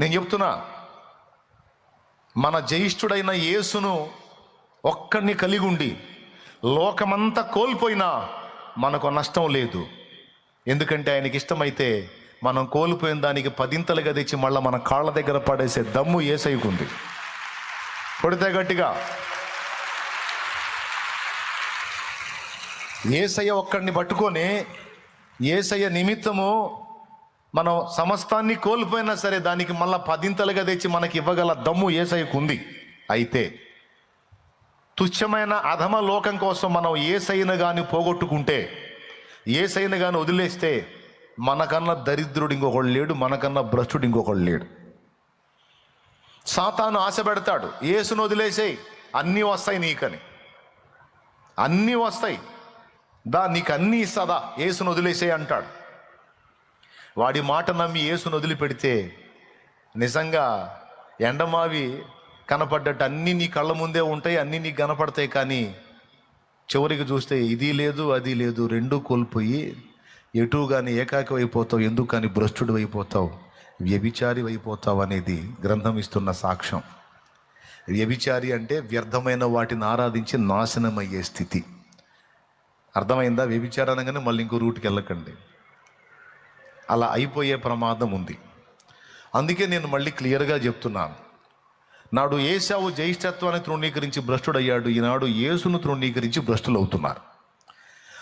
నేను చెప్తున్నా మన జ్యేష్ఠుడైన యేసును ఒక్కడిని కలిగి ఉండి లోకమంతా కోల్పోయినా మనకు నష్టం లేదు. ఎందుకంటే ఆయనకి ఇష్టమైతే మనం కోల్పోయిన దానికి పదింతలుగా తెచ్చి మళ్ళీ మన కాళ్ళ దగ్గర పడేసే దమ్ము ఏసైకుంది కొడితే గట్టిగా ఏసయ్య ఒక్కడిని పట్టుకొని ఏసయ్య నిమిత్తము మనం సమస్తాన్ని కోల్పోయినా సరే దానికి మళ్ళా పదింతలుగా తెచ్చి మనకి ఇవ్వగల దమ్ము ఏసైకు ఉంది. అయితే తుచ్చమైన అధమ లోకం కోసం మనం ఏసైన కానీ పోగొట్టుకుంటే ఏసైన కానీ వదిలేస్తే మనకన్నా దరిద్రుడు ఇంకొకడు లేడు మనకన్నా భ్రష్టుడు ఇంకొకడు లేడు. సాతాను ఆశ పెడతాడు ఏసును వదిలేసేయి అన్నీ వస్తాయి నీకని. అన్నీ వస్తాయి. దా నీకు అన్నీ ఇస్తుందా ఏసును వదిలేసేయి అంటాడు. వాడి మాట నమ్మి ఏసును వదిలిపెడితే నిజంగా ఎండమావి కనపడ్డట్టు అన్నీ నీ కళ్ళ ముందే ఉంటాయి అన్నీ నీకు కనపడతాయి కానీ చివరికి చూస్తే ఇది లేదు అది లేదు రెండూ కోల్పోయి ఎటు కానీ ఏకాకి అయిపోతావు ఎందుకు కానీ భ్రష్టుడు అయిపోతావు వ్యభిచారి అయిపోతావు అనేది గ్రంథం ఇస్తున్న సాక్ష్యం. వ్యభిచారి అంటే వ్యర్థమైన వాటిని ఆరాధించి నాశనమయ్యే స్థితి. అర్థమైందా? వ్యభిచారనగానే మళ్ళీ ఇంకో రూట్కి వెళ్ళకండి. అలా అయిపోయే ప్రమాదం ఉంది. అందుకే నేను మళ్ళీ క్లియర్గా చెప్తున్నాను. నాడు ఏసావు జ్యేష్ఠత్వాన్ని తృణీకరించి భ్రష్టుడయ్యాడు. ఈనాడు యేసును తృణీకరించి భ్రష్టులు అవుతున్నారు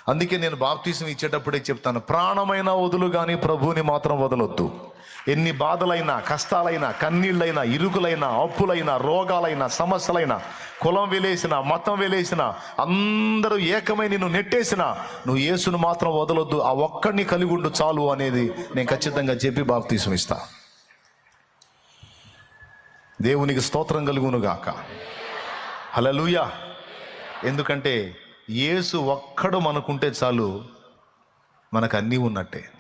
అందుకే నేను బాప్తీసం ఇచ్చేటప్పుడే చెప్తాను ప్రాణమైన వదులు కానీ ప్రభువుని మాత్రం వదలొద్దు. ఎన్ని బాధలైనా కష్టాలైనా కన్నీళ్ళైనా ఇరుకులైనా అప్పులైనా రోగాలైనా సమస్యలైనా కులం వెలేసిన మతం వెలేసిన అందరూ ఏకమై నిన్ను నెట్టేసిన నువ్వు యేసును మాత్రం వదలొద్దు ఆ ఒక్కడిని కలిగి ఉండు చాలు అనేది నేను ఖచ్చితంగా చెప్పి బాప్తీసం ఇస్తా. దేవునికి స్తోత్రం కలుగునుగాక. హలలుయా ఎందుకంటే యేసు ఒక్కడు మనకుంటే చాలు మనకు అన్నీ ఉన్నట్టే.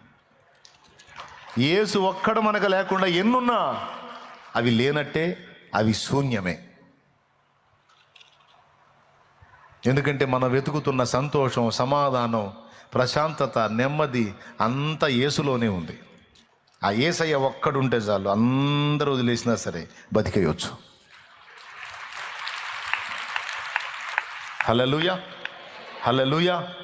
యేసు ఒక్కడు మనకు లేకుండా ఎన్నున్నా అవి లేనట్టే అవి శూన్యమే. ఎందుకంటే మనం వెతుకుతున్న సంతోషం సమాధానం ప్రశాంతత నెమ్మది అంతా యేసులోనే ఉంది. ఆ ఏసయ్య ఒక్కడుంటే చాలు అందరూ వదిలేసినా సరే బతికేయొచ్చు. హలలుయా Hallelujah.